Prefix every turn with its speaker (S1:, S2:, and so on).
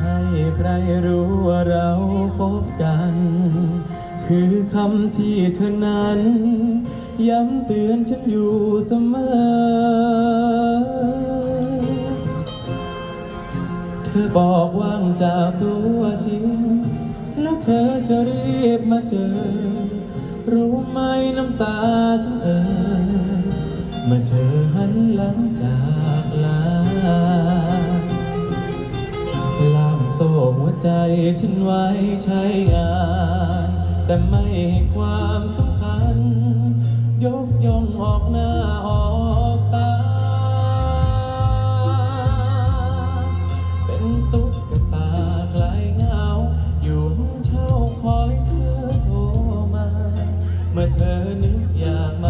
S1: ให้ใครรู้ว่าเราคบกัน คือคำที่เธอนั้น ย้ำเตือนฉันอยู่เสมอเธอบอกว่างจากตัวจริง แล้วเธอจะรีบมาเจอ รู้ไหมน้ำตาฉันเอ่ยเมื่อเธอหันหลังจาก โซ่หัวใจฉันไว้ใช้งาน แต่ไม่ให้ความสำคัญ ยกย่องออกหน้าออกตา เป็นตุ๊กตาคลายเงา อยู่เช่าคอยเธอโทรมา เมื่อเธอนึกอยากมา